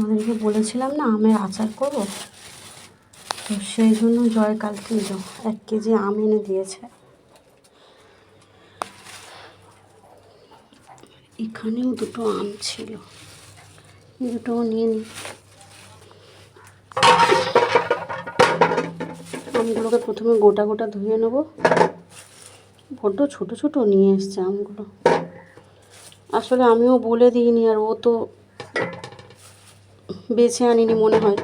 তোমাদেরকে বলেছিলাম না, আমের আচার করব? তো সেই জন্য জয় কালকে এক কেজি আম এনে দিয়েছে। এখানেও দুটো আম ছিল। দুটোও নিয়ে নিই আমগুলোকে প্রথমে গোটা গোটা ধুয়ে নেব। বড্ড ছোট ছোট নিয়ে এসছে আমগুলো। আসলে আমিও বলে দিইনি, আর ও তো বেছে আনিনি মনে হয়।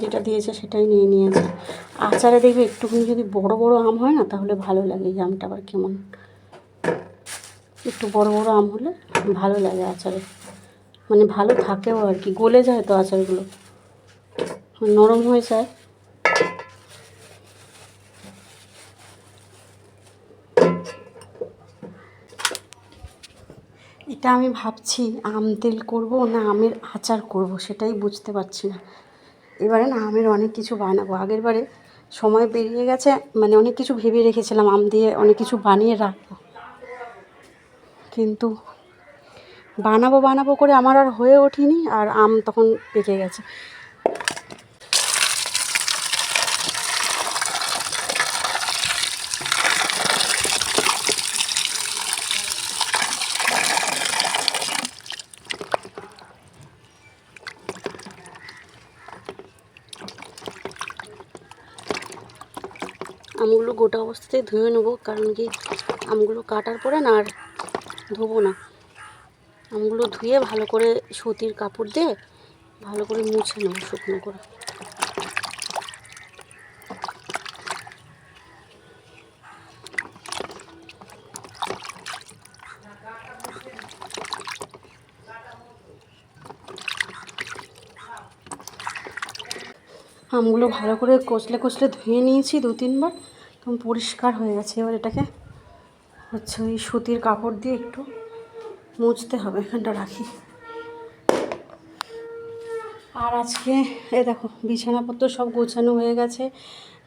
যেটা দিয়েছে সেটাই নিয়ে নিয়েছে। আচারে দেখবে একটুখানি যদি বড় বড় আম হয় না, তাহলে ভালো লাগে এই আমটা আবার কেমন। একটু বড় বড় আম হলে ভালো লাগে আচারে। মানে ভালো থাকেও আর কি, গলে যায় তো আচারগুলো। নরম হয়ে যায়। এটা আমি ভাবছি, আম তেল করব না আমের আচার করব সেটাই বুঝতে পারছি না। এবারে না আমের অনেক কিছু বানাবো। আগের বারে সময় পেরিয়ে গেছে মানে অনেক কিছু ভেবে রেখেছিলাম, আম দিয়ে অনেক কিছু বানিয়ে রাখব। কিন্তু বানাবো বানাবো করে আমার আর হয়ে ওঠেনি, আর আম তখন পেকে গেছে আমগুলো গোটা অবস্থাতেই ধুয়ে নেব, কারণ কি আমগুলো কাটার পরে না আর ধোবো না। আমগুলো ধুয়ে ভালো করে সুতির কাপড় দিয়ে ভালো করে মুছে নেব শুকনো করে। আমগুলো ভালো করে কচলে কচলে ধুয়ে নিয়েছি দু তিনবার তখন পরিষ্কার হয়ে গেছে। এবার এটাকে হচ্ছে ওই সুতির কাপড় দিয়ে একটু মুছতে হবে, এখানটা রাখি। আর আজকে এ দেখো, বিছানাপত্র সব গোছানো হয়ে গেছে,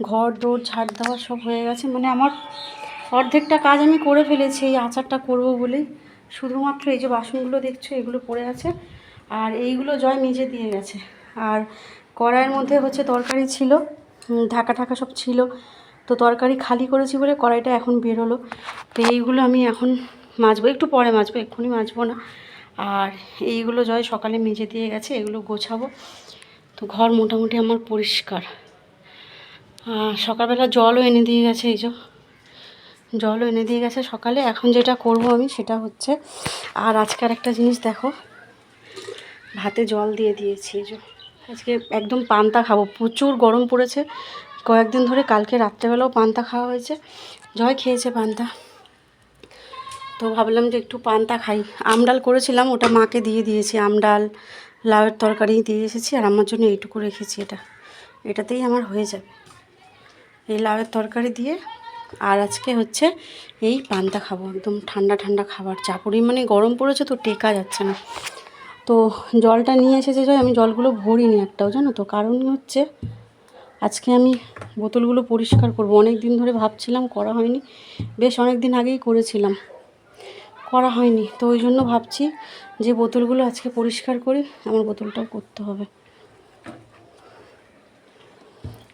ঘর দৌড় ঝাড় দেওয়া সব হয়ে গেছে। মানে আমার অর্ধেকটা কাজ আমি করে ফেলেছি, এই আচারটা করব বলেই। শুধুমাত্র এই যে বাসনগুলো দেখছ, এগুলো পড়ে আছে। আর এইগুলো জয় মেজে দিয়ে গেছে। আর কড়াইয়ের মধ্যে হচ্ছে তরকারি ছিল ঢাকা ঢাকা সব ছিল। তো তরকারি খালি করেছি বলে কড়াইটা এখন বেরোলো তো এইগুলো আমি এখন মাজবো, একটু পরে মাজবো, এক্ষুনি মাজবো না। আর এইগুলো জয় সকালে মেজে দিয়ে গেছে, এগুলো গোছাবো। তো ঘর মোটামুটি আমার পরিষ্কার। আর সকালবেলা জলও এনে দিয়ে গেছে, এই যে। জলও এনে দিয়ে গেছে সকালে। এখন যেটা করব আমি সেটা হচ্ছে, আর আজকের একটা জিনিস দেখো, ভাতে জল দিয়ে দিয়েছি, এই যে। আজকে একদম পান্তা খাব, প্রচুর গরম পড়েছে। কয়েকদিন ধরে কালকে রাত্রেবেলাও পান্তা খাওয়া হয়েছে। জয় খেয়েছে পান্তা। তো ভাবলাম যে একটু পান্তা খাই। আমডাল করেছিলাম, ওটা মাকে দিয়ে দিয়েছি। আমডাল লাউয়ের তরকারি দিয়ে এসেছি আর আমার জন্য এইটুকু রেখেছি এটা। এটাতেই আমার হয়ে যাবে। এই লাউয়ের তরকারি দিয়ে আর আজকে হচ্ছে এই পান্তা খাব। একদম ঠান্ডা ঠান্ডা খাবার। যা পরিমাণে গরম পড়েছে তো টেকা যাচ্ছে না। তো জলটা নিয়ে এসেছে জয়। আমি জলগুলো ভরিনি একটাও, জানো তো? কারণ হচ্ছে আজকে আমি বোতলগুলো পরিষ্কার করব। অনেক দিন ধরে ভাবছিলাম করা হয়নি। বেশ অনেক দিন আগেই করেছিলাম। করা হয়নি। তো ওই জন্য ভাবছি যে বোতলগুলো আজকে পরিষ্কার করি, আমার বোতলটাও করতে হবে।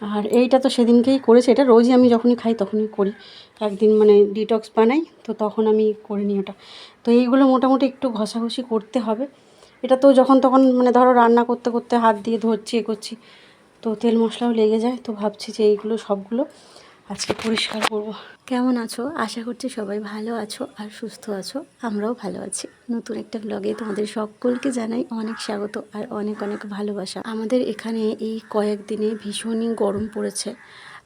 আর এইটা তো সেদিনকেই করেছি। এটা রোজই আমি যখনই খাই তখনই করি। একদিন মানে ডিটক্স বানাই, তো তখন আমি করে নিই ওটা। তো এইগুলো মোটামুটি একটু ঘষাঘষি করতে হবে। এটা তো যখন তখন মানে ধরো রান্না করতে করতে হাত দিয়ে ধরছি, এ করছি তো তেল মশলাও লেগে যায়, তো ভাবছি যে এইগুলো সবগুলো আজকে পরিষ্কার করব। কেমন আছো? আশা করছি সবাই ভালো আছো আর সুস্থ আছো। আমরাও ভালো আছি। নতুন একটা ব্লগে তোমাদের সকলকে জানাই অনেক স্বাগত আর অনেক অনেক ভালোবাসা। আমাদের এখানে এই কয়েকদিনে ভীষণই গরম পড়েছে।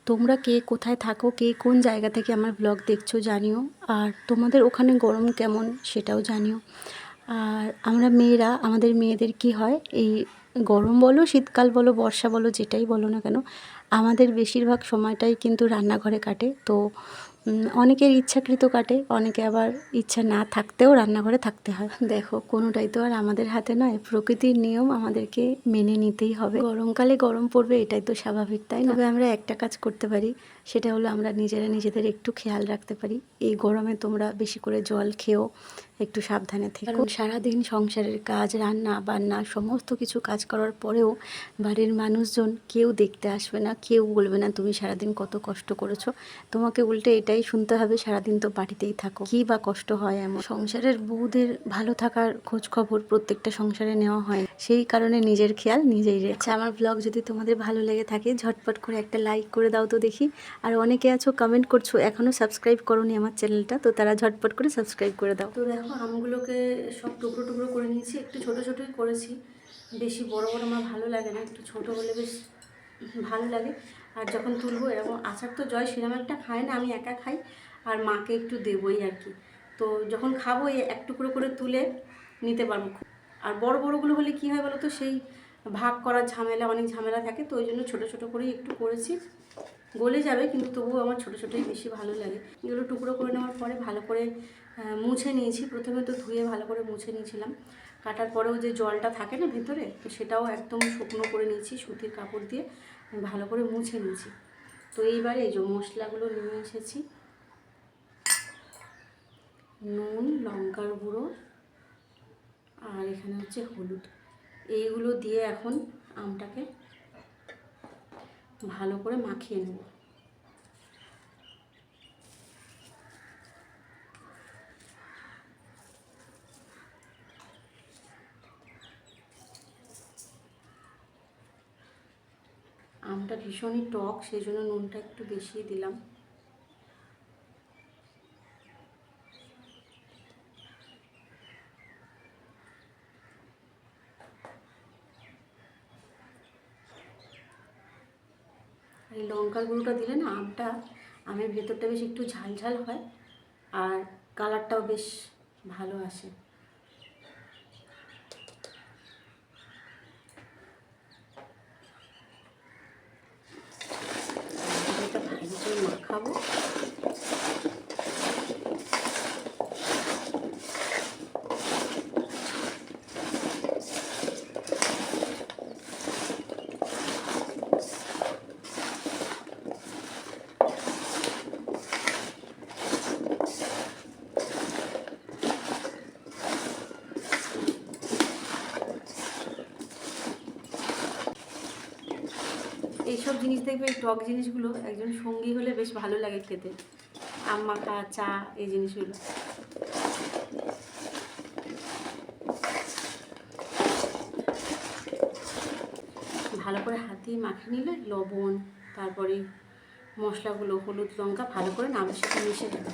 তোমরা কে কোথায় থাকো, কে কোন জায়গা থেকে আমার ব্লগ দেখছ জানিও। আর তোমাদের ওখানে গরম কেমন সেটাও জানিও। আর আমরা মেয়েরা, আমাদের মেয়েদের কি হয়, এই গরম বলো, শীতকাল বলো, বর্ষা বলো, যেটাই বলো না কেন, আমাদের বেশিরভাগ সময়টাই কিন্তু রান্নাঘরে কাটে। তো অনেকের ইচ্ছাকৃত কাটে, অনেকে আবার ইচ্ছা না থাকতেও রান্নাঘরে থাকতে হয়। দেখো, কোনোটাই তো আর আমাদের হাতে নয়, প্রকৃতির নিয়ম আমাদেরকে মেনে নিতেই হবে। গরমকালে গরম পড়বে, এটাই তো স্বাভাবিক, তাই তবে আমরা একটা কাজ করতে পারি, সেটা হলো আমরা নিজেরা নিজেদের একটু খেয়াল রাখতে পারি। এই গরমে তোমরা বেশি করে জল খেও একটু সাবধানে থেকো। সারাদিন সংসারের কাজ রান্না বান্না সমস্ত কিছু কাজ করার পরেও বাড়ির মানুষজন কেউ দেখতে আসবে না কেউ বলবে না তুমি সারাদিন কত কষ্ট করেছ। তোমাকে উল্টে এটাই শুনতে হবে সারাদিন তো বাড়িতেই থাকো। কী বা কষ্ট হয় এমন? সংসারের বউদের ভালো থাকার খোঁজ খবর প্রত্যেকটা সংসারে নেওয়া হয়। সেই কারণে নিজের খেয়াল নিজেই রেখে। আমার ব্লগ যদি তোমাদের ভালো লেগে থাকে ঝটপট করে একটা লাইক করে দাও তো দেখি। আর অনেকে আছো কমেন্ট করছ এখনও সাবস্ক্রাইব করোনি আমার চ্যানেলটা তো তারা ঝটপট করে সাবস্ক্রাইব করে দাও। আমগুলোকে সব টুকরো টুকরো করে নিয়েছি। একটু ছোট ছোটোই করেছি। বেশি বড় বড় আমার ভালো লাগে না। একটু ছোট হলে বেশ ভালো লাগে। আর যখন তুলবো, এরকম আচার তো জয় সেরকম একটা খায় না, আমি একা খাই। আর মাকে একটু দেবই আর কি। তো যখন খাব এক টুকরো করে তুলে নিতে পারব আর বড় বড়গুলো হলে কী হয় বলো তো সেই ভাগ করার ঝামেলা, অনেক ঝামেলা থাকে। তো ওই জন্য ছোটো ছোটো করেই একটু করেছি। গলে যাবে, কিন্তু তবুও আমার ছোটো ছোটোই বেশি ভালো লাগে। এগুলো টুকরো করে নেওয়ার পরে ভালো করে মুছে নিয়েছি। প্রথমে তো ধুয়ে ভালো করে মুছে নিয়েছিলাম। কাটার পরেও যে জলটা থাকে না ভেতরে, তো সেটাও একদম শুকনো করে নিয়েছি সুতির কাপড় দিয়ে। ভালো করে মুছে নিয়েছি। তো এইবারে এই যে মশলাগুলো নিয়ে এসেছি। নুন, লঙ্কার গুঁড়ো, আর এখানে হচ্ছে হলুদ। এইগুলো দিয়ে এখন আমটাকে ভালো করে মাখিয়ে নেব। আমটা ভীষণই টক, সেই জন্য নুনটা একটু বেশি দিলাম। এই লঙ্কার গুঁড়োটা দিলে না আমটা, আমের ভেতরটা বেশ একটু ঝাল ঝাল হয়, আর কালারটাও বেশ ভালো আসে এটা ভালো করে জিনিস দেখবে, এই টক জিনিসগুলো একজন সঙ্গী হলে বেশ ভালো লাগে খেতে। আম মাখা, চা, এই জিনিসগুলো। ভালো করে হাতে মাখে নিলে লবণ, তারপরে মশলাগুলো, হলুদ, লঙ্কা, ভালো করে নামের সাথে মিশে দেবে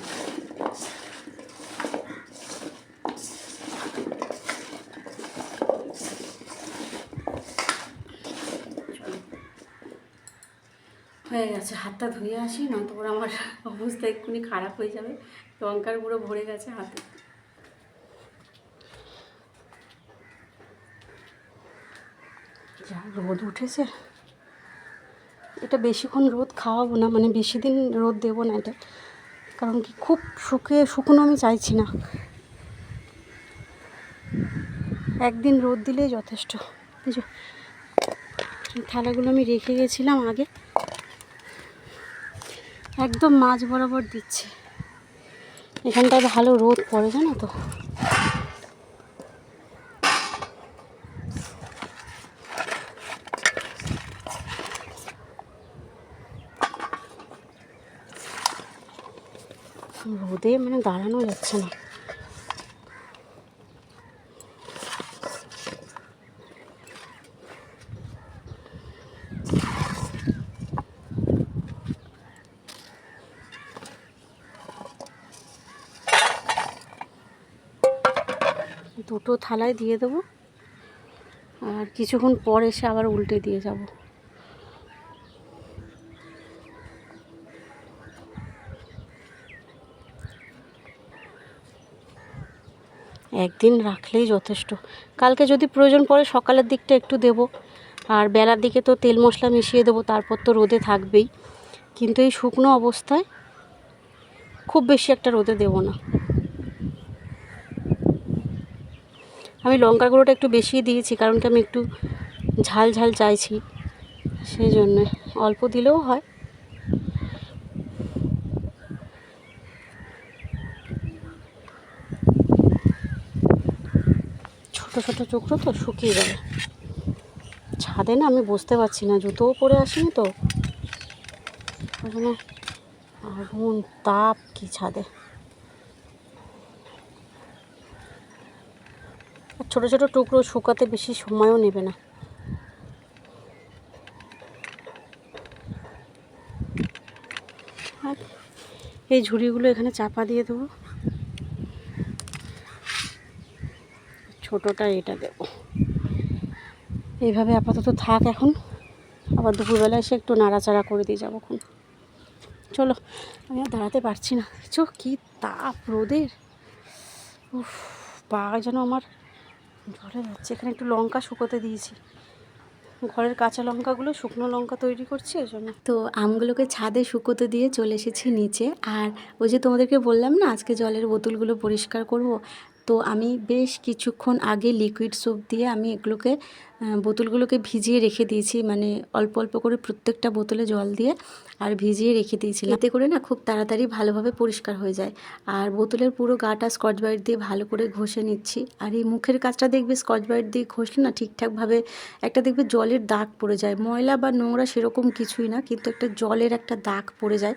চলো হয়ে গেছে, হাতটা ধুয়ে আসি নয়তো করে আমার অবস্থা এক্ষুনি খারাপ হয়ে যাবে। লঙ্কার গুঁড়ো ভরে গেছে হাতে। যা রোদ উঠেছে। এটা বেশিক্ষণ রোদ খাওয়াবো না মানে বেশি দিন রোদ দেবো না এটা। কারণ কি, খুব শুকিয়ে, শুকনো আমি চাইছি না। একদিন রোদ দিলেই যথেষ্ট। থালাগুলো আমি রেখে গেছিলাম আগে। একদম মাছ বরাবর দিচ্ছে। এখানটায় ভালো রোদ পড়ে, জানো তো। রোদে মানে দাঁড়ানো যাচ্ছে না। দুটো থালায় দিয়ে দেবো। আর কিছুক্ষণ পর এসে আবার উল্টে দিয়ে যাব। একদিন রাখলেই যথেষ্ট। কালকে যদি প্রয়োজন পড়ে সকালের দিকটা একটু দেবো। আর বেলার দিকে তো তেল মশলা মিশিয়ে দেবো, তারপর তো রোদে থাকবেই। কিন্তু এই শুকনো অবস্থায় খুব বেশি একটা রোদে দেবো না। আমি লঙ্কার গুঁড়োটা একটু বেশি দিয়েছি কারণ কি আমি একটু ঝাল ঝাল চাইছি। সেই জন্যে অল্প দিলেও হয়। ছোটো টুকরো তো শুকিয়ে যাবে। ছাদে না আমি বুঝতে পারছি না, জুতোও পরে আসিনি তো। আগুন, তাপ কি ছাদে? ছোটো ছোটো টুকরো শুকাতে বেশি সময়ও নেবে না। আর এই ঝুড়িগুলো এখানে চাপা দিয়ে দেবো। ছোটোটা এটা দেবো। এইভাবে আপাতত থাক এখন। আবার দুপুরবেলা এসে একটু নাড়াচাড়া করে দিয়ে যাব এখন। চলো, আমি আর দাঁড়াতে পারছি না। চো কি তাপ রোদের। উফ পা যেন আমার জ্বলে যাচ্ছে এখানে একটু লঙ্কা শুকোতে দিয়েছি। ঘরের কাঁচা লঙ্কাগুলো শুকনো লঙ্কা তৈরি করছি, এই জন্য। তো আমগুলোকে ছাদে শুকোতে দিয়ে চলে এসেছি নিচে। আর ওই যে তোমাদেরকে বললাম না, আজকে জলের বোতলগুলো পরিষ্কার করব। তো আমি বেশ কিছুক্ষণ আগে লিকুইড সোপ দিয়ে আমি এগুলোকে বোতলগুলোকে ভিজিয়ে রেখে দিয়েছি। মানে অল্প অল্প করে প্রত্যেকটা বোতলে জল দিয়ে। আর ভিজিয়ে রেখে দিয়েছিলাম। এতে করে না খুব তাড়াতাড়ি ভালোভাবে পরিষ্কার হয়ে যায়। আর বোতলের পুরো গাটা স্কচ ব্রাইট দিয়ে ভালো করে ঘষে নিচ্ছি। আর এই মুখের কাজটা দেখবে স্কচ ব্রাইট দিয়ে ঘষলে না ঠিকঠাকভাবে একটা দেখবে জলের দাগ পড়ে যায়। ময়লা বা নোংরা সেরকম কিছুই না, কিন্তু একটা জলের একটা দাগ পড়ে যায়।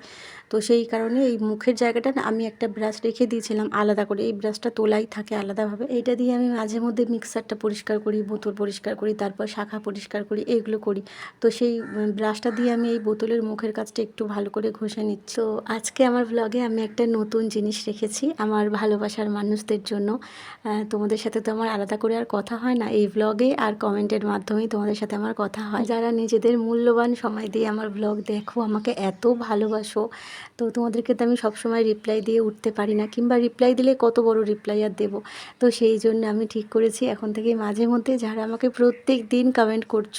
তো সেই কারণে এই মুখের জায়গাটা না আমি একটা ব্রাশ রেখে দিয়েছিলাম আলাদা করে। এই ব্রাশটা তোলাই থাকে আলাদাভাবে। এইটা দিয়ে আমি মাঝে মধ্যে মিক্সারটা পরিষ্কার করি, বোতল পরিষ্কার করি, তারপর শাখা পরিষ্কার করি এইগুলো করি। তো সেই ব্রাশটা দিয়ে আমি এই বোতলের মুখের কাজটা একটু ভালো করে ঘষে নিচ্ছি। তো আজকে আমার ব্লগে আমি একটা নতুন জিনিস রেখেছি আমার ভালোবাসার মানুষদের জন্য। তোমাদের সাথে তো আমার আলাদা করে আর কথা হয় না। এই ব্লগে আর কমেন্টের মাধ্যমেই তোমাদের সাথে আমার কথা হয়। যারা নিজেদের মূল্যবান সময় দিয়ে আমার ব্লগ দেখো, আমাকে এত ভালোবাসো। তো তোমাদেরকে তো আমি সবসময় রিপ্লাই দিয়ে উঠতে পারি না, কিংবা রিপ্লাই দিলে কত বড় রিপ্লাই আর দেবো। তো সেই জন্য আমি ঠিক করেছি, এখন থেকে মাঝে মধ্যে যারা আমাকে প্রত্যেক দিন কমেন্ট করছ,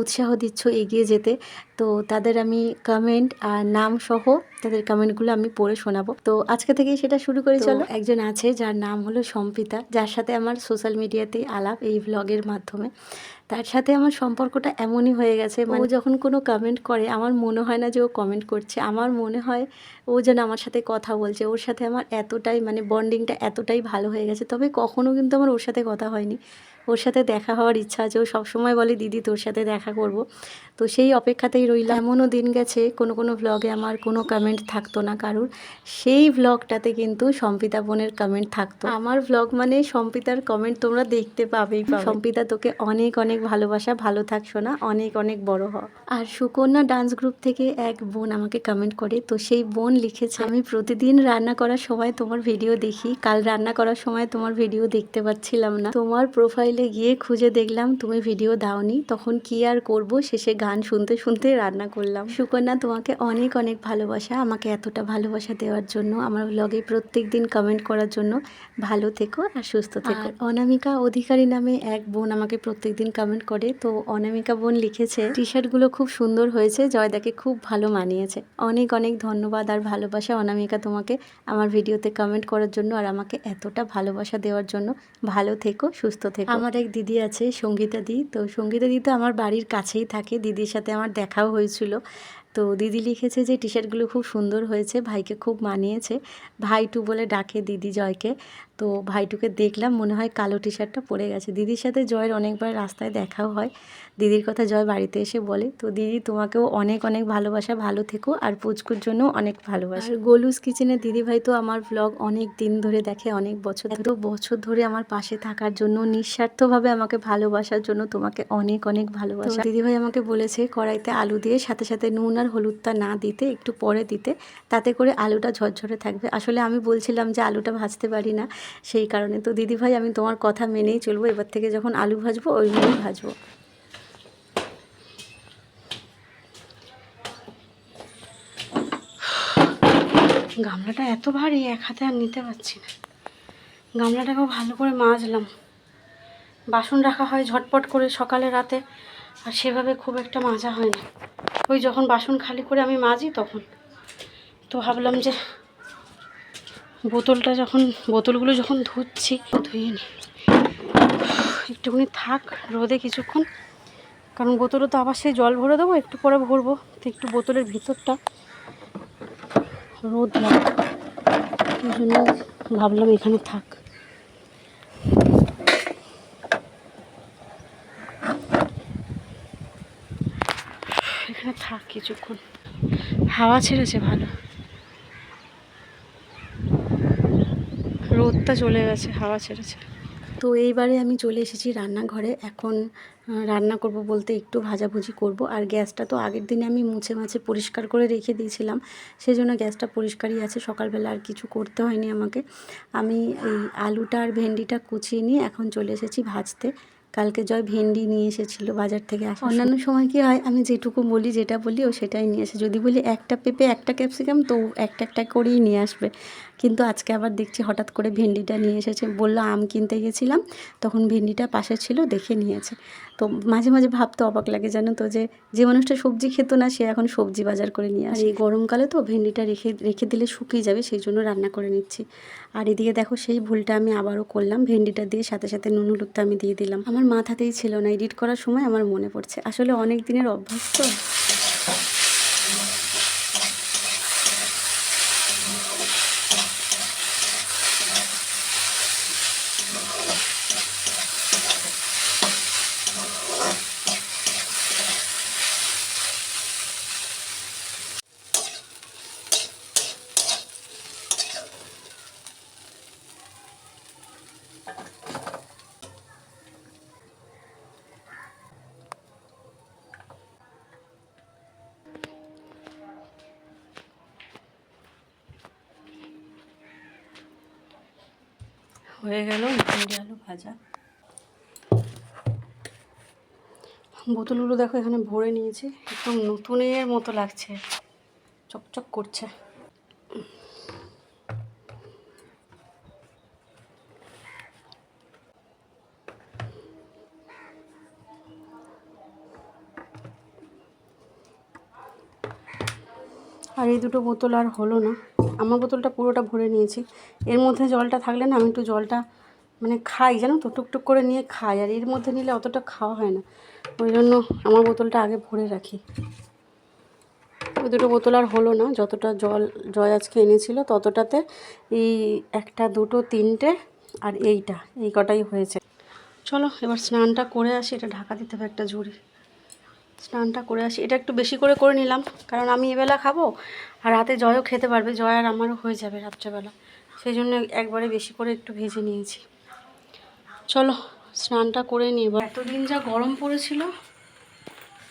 উৎসাহ দিচ্ছ এগিয়ে যেতে তো তাদের আমি কমেন্ট আর নাম সহ তাদের কমেন্টগুলো আমি পড়ে শোনাবো। তো আজকে থেকেই সেটা শুরু করে চলো। একজন আছে যার নাম হলো সম্পিতা যার সাথে আমার সোশ্যাল মিডিয়াতেই আলাপ এই ব্লগের মাধ্যমে। তার সাথে আমার সম্পর্কটা এমনই হয়ে গেছে মানে ও। যখন কোনো কমেন্ট করে আমার মনে হয় না যে ও কমেন্ট করছে। আমার মনে হয় ও যেন আমার সাথে কথা বলছে। ওর সাথে আমার এতটাই মানে বন্ডিংটা এতটাই ভালো হয়ে গেছে। তবে কখনো কিন্তু আমার ওর সাথে কথা হয়নি। ওর সাথে দেখা হওয়ার ইচ্ছা আছে। ও সবসময় বলে দিদি তোর সাথে দেখা করব। তো সেই অপেক্ষাতেই রইলাম। এমনও দিন গেছে কোনো কোনো ভ্লগে আমার কোনো কমেন্ট থাকতো না কারুর। সেই ভ্লগটাতে কিন্তু সম্পিতা বোনের কমেন্ট থাকতো। আমার ভ্লগ মানে সম্পিতার কমেন্ট তোমরা দেখতে পাবেই সম্পিতা তোকে অনেক অনেক ভালোবাসা। ভালো থাকছো না অনেক অনেক বড় হ। আর সুকন্যা ডান্স গ্রুপ থেকে এক বোন আমাকে কমেন্ট করে। তো সেই বোন লিখেছে আমি প্রতিদিন রান্না করার সময় তোমার ভিডিও দেখি। কাল রান্না করার সময় তোমার ভিডিও দেখতে পাচ্ছিলাম না। তোমার প্রোফাইলে গিয়ে খুঁজে দেখলাম তুমি ভিডিও দাওনি তখন কি আর করব শেষে গান শুনতে শুনতে রান্না করলাম। সুকন্যা তোমাকে অনেক অনেক ভালোবাসা আমাকে এতটা ভালোবাসা দেওয়ার জন্য আমার ব্লগে প্রত্যেক দিন কমেন্ট করার জন্য ভালো থেকো আর সুস্থ থেকো। অনামিকা অধিকারী নামে এক বোন আমাকে প্রত্যেক দিন কমেন্ট করে তো অনামিকা বোন লিখেছে টি শার্টগুলো খুব সুন্দর হয়েছে জয়দাকে খুব ভালো মানিয়েছে। অনেক অনেক ধন্যবাদ আর ভালোবাসা অনামিকা তোমাকে আমার ভিডিওতে কমেন্ট করার জন্য আর আমাকে এতটা ভালোবাসা দেওয়ার জন্য। ভালো থেকো সুস্থ থেকো। আমার এক দিদি আছে, সঙ্গীতা দি। তো সঙ্গীতা দি তো আমার বাড়ির কাছেই থাকে। দিদির সাথে আমার দেখাও হয়েছিল। তো দিদি লিখেছে যে টি শার্টগুলো খুব সুন্দর হয়েছে। ভাইকে খুব মানিয়েছে। ভাই টু বলে ডাকে দিদি জয়কে। তো ভাইটুকে দেখলাম মনে হয় কালো টি শার্টটা পরে গেছে। দিদির সাথে জয়ের অনেকবার রাস্তায় দেখাও হয়। দিদির কথা জয় বাড়িতে এসে বলে তো দিদি তোমাকেও অনেক অনেক ভালোবাসা ভালো থেকো আর পুচকুর জন্য অনেক ভালোবাসা। আর গোলুস কিচেনে দিদি ভাই তো আমার ব্লগ অনেক দিন ধরে দেখে অনেক বছর এত বছর ধরে আমার পাশে থাকার জন্য নিঃস্বার্থভাবে আমাকে ভালোবাসার জন্য তোমাকে অনেক অনেক ভালোবাসা। দিদি ভাই আমাকে বলেছে কড়াইতে আলু দিয়ে সাথে সাথে নুন আর হলুদটা না দিতে একটু পরে দিতে। তাতে করে আলুটা ঝরঝরে থাকবে। আসলে আমি বলছিলাম যে আলুটা ভাজতে পারি না। সেই কারণে। তো দিদি ভাই আমি তোমার কথা মেনেই চলবো। এবার থেকে যখন আলু ভাজবো ওইভাবেই ভাজবো। গামলাটা এত ভারী, এক হাতে আর নিতে পারছি না। গামলাটাকেও ভালো করে মাজলাম। বাসন রাখা হয় ঝটপট করে সকালে রাতে, আর সেভাবে খুব একটা মাজা হয় না। ওই যখন বাসন খালি করে আমি মাজি তখন। তো ভাবলাম যে বোতলটা যখন, বোতলগুলো যখন ধুচ্ছি, ধুয়ে নি। একটুখানি থাক, রোদে কিছুক্ষণ। কারণ বোতলে তো আবার সেই জল ভরে দেবো, একটু পরে ভরবো। তো একটু বোতলের ভিতরটা রোদ লাগে। জন্য ভাবলাম এখানে থাক। এখানে থাক কিছুক্ষণ। হাওয়া ছেড়েছে ভালো। রোদটা চলে গেছে হাওয়া ছেড়েছে। তো এইবারে আমি চলে এসেছি রান্নাঘরে। এখন রান্না করব বলতে একটু ভাজাভুজি করব। আর গ্যাসটা তো আগের দিনে আমি মুছে মাছে পরিষ্কার করে রেখে দিয়েছিলাম। সেই জন্য গ্যাসটা পরিষ্কারই আছে। সকালবেলা আর কিছু করতে হয়নি আমাকে। আমি এই আলুটা আর ভেন্ডিটা কুচিয়ে নিয়ে এখন চলে এসেছি ভাজতে। কালকে জয় ভেন্ডি নিয়ে এসেছিল বাজার থেকে আসা অন্যান্য সময় কি হয়? আমি যেটুকু বলি যেটা বলি ও সেটাই নিয়ে আসে যদি বলি একটা পেঁপে একটা ক্যাপসিকাম তো একটা একটা করেই নিয়ে আসবে। কিন্তু আজকে আবার দেখছি হঠাৎ করে ভেন্ডিটা নিয়ে এসেছে। বলল, আম কিনতে গেছিলাম। তখন ভেন্ডিটা পাশে ছিল, দেখে নিয়েছে। তো মাঝে মাঝে ভাবতে অবাক লাগে জানো তো যে যে মানুষটা সবজি খেত না, সে এখন সবজি বাজার করে নিয়ে আসে। এই গরমকালে তো ভেন্ডিটা রেখে রেখে দিলে শুকিয়ে যাবে, সেই জন্য রান্না করে নিচ্ছি। আর এদিকে দেখো, সেই ভুলটা আমি আবারও করলাম। ভেন্ডিটা দিয়ে সাথে সাথে নুন, হলুদটা আমি দিয়ে দিলাম। আমার মাথাতেই ছিল না, এডিট করার সময় আমার মনে পড়ছে। আসলে অনেক দিনের অভ্যাস তো। হয়ে গেল ভেন্ডি আলু ভাজা। বোতলগুলো দেখো এখানে ভরে নিয়েছি, একদম নতুনের মতো লাগছে, চকচক করছে। আর এই দুটো বোতল আর হলো না। আমার বোতলটা পুরোটা ভরে নিয়েছি। এর মধ্যে জলটা থাকলে না আমি একটু জলটা মানে খাই, জানো তো? টুকটুক করে নিয়ে খাই, আর এর মধ্যে নিলে অতটা খাওয়া হয় না। ওই জন্য আমার বোতলটা আগে ভরে রাখি। ওই দুটো বোতল আর হলো না, যতটা জল, জয় আজকে এনেছিল ততটাতে এই একটা, দুটো, তিনটে আর এইটা, এই কটাই হয়েছে। চলো, এবার স্নানটা করে আসি, এটা ঢাকা দিতে হবে একটা ঝুড়ি। স্নানটা করে আসি। এটা একটু বেশি করে করে নিলাম, কারণ আমি এবেলা খাব আর রাতে জয়ও খেতে পারবে, জয় আর আমারও হয়ে যাবে রাত্রেবেলা। সেই জন্য একবারে বেশি করে একটু ভেজে নিয়েছি। চলো, স্নানটা করে এবার। এতদিন যা গরম পড়েছিল,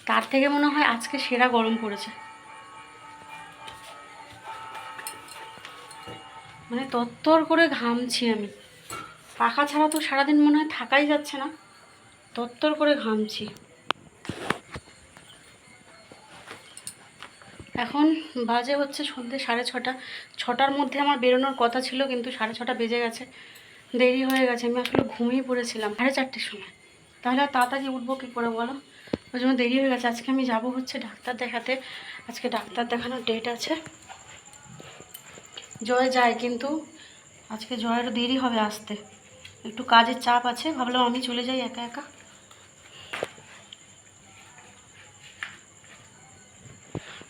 তার থেকে মনে হয় আজকে সেরা গরম পড়েছে। মানে তত্তর করে ঘামছি আমি। পাখা ছাড়া তো সারাদিন মনে হয় থাকাই যাচ্ছে না। তত্তর করে ঘামছি। এখন বাজে হচ্ছে সন্ধ্যে সাড়ে ছটা। ছটার মধ্যে আমার বেরোনোর কথা ছিল, কিন্তু সাড়ে ছটা বেজে গেছে। দেরি হয়ে গেছে, আমি আসলে ঘুমিয়ে পড়েছিলাম সাড়ে চারটের সময়। তাহলে আর তাড়াতাড়ি উঠবো কী করে বলো? ওই জন্য দেরি হয়ে গেছে। আজকে আমি যাব হচ্ছে ডাক্তার দেখাতে। আজকে ডাক্তার দেখানোর ডেট আছে। জয় যায়, কিন্তু আজকে জয়েরও দেরি হবে আসতে। একটু কাজের চাপ আছে, ভাবলাম আমি চলে যাই একা একা।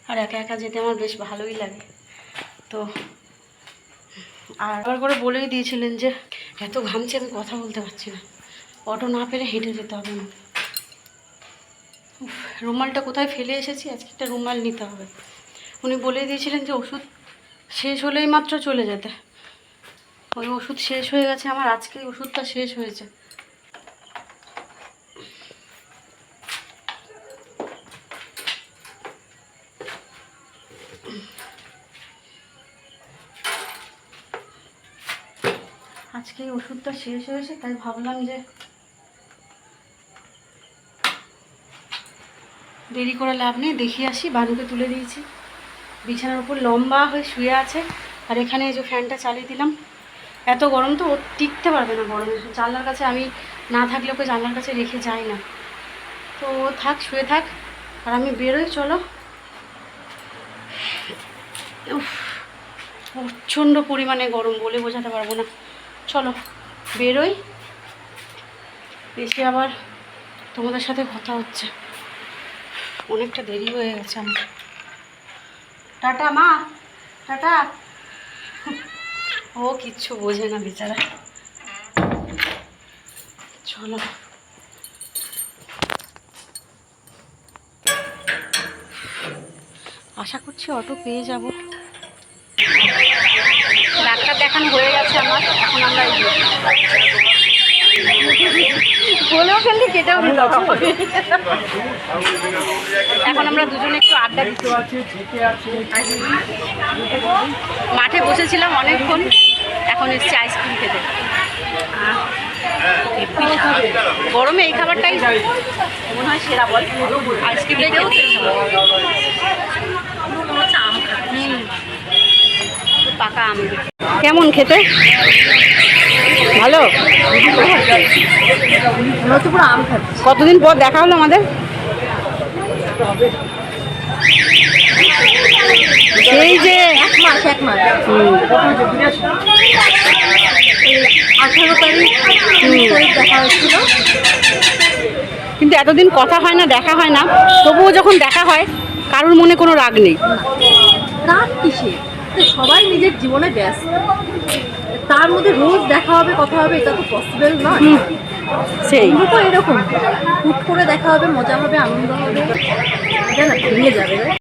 আর একা একা যেতে আমার বেশ ভালোই লাগে। তো আর আবার করে বলেই দিয়েছিলেন যে, এত ঘামছে আমি কথা বলতে পারছি না। অটো না পেরে হেঁটে যেতে হবে না। রুমালটা কোথায় ফেলে এসেছি? আজকে একটা রুমাল নিতে হবে। উনি বলে দিয়েছিলেন যে ওষুধ শেষ হলেই মাত্র চলে যেতে। ওই ওষুধ শেষ হয়ে গেছে, আমার আজকেই ওষুধটা শেষ হয়েছে। ওষুধটা শেষ হয়েছে, তাই ভাবলাম যে দেরি করে লাভ নেই দেখিয়ে আসি বানুকে তুলে দিয়েছি। বিছানার উপর লম্বা হয়ে শুয়ে আছে, আর এখানে যে ফ্যানটা চালিয়ে দিলাম। এত গরম তো ও টিকতে পারবে না গরমে। জানলার কাছে আমি না থাকলে ওকে জানলার কাছে রেখে যাই না। তো ও থাক, শুয়ে থাক, আর আমি বেরোই, চলো। প্রচণ্ড পরিমাণে গরম, বলে বোঝাতে পারব না। চলো। বেরোই। এসে আবার তোমাদের সাথে কথা হচ্ছে। অনেকটা দেরি হয়ে গেছে আমার। টাটা, মা। টাটা। ও কিচ্ছু বোঝে না বেচারা। চলো। আশা করছি অটো পেয়ে যাব। ডাক্তার দেখানো হয়ে গেছে আমার এখন আমরা বলেও ফেললে কেটেও এখন আমরা দুজনে একটু আড্ডা মাঠে বসেছিলাম অনেকক্ষণ এখন এসছি আইসক্রিম খেতে। গরমে এই খাবারটাই মনে হয় সেরা বল। আইসক্রিমটাই খেতে আম হুম পাকা আম। কেমন খেতে? ভালো? কতদিন পর দেখা হলো আমাদের? সেই যে এক মাস এক মাস। আঠারো তারিখ দেখা কিন্তু এতদিন কথা হয় না দেখা হয় না। তবুও যখন দেখা হয় কারোর মনে কোনো রাগ নেই? রাত কিসে তো সবাই নিজের জীবনে ব্যস্ত। তার মধ্যে রোজ দেখা হবে কথা হবে এটা তো পসিবল নয়। সেই। তো এরকম। হুট করে দেখা হবে মজা হবে আনন্দ হবে। না ভেঙে যাবে।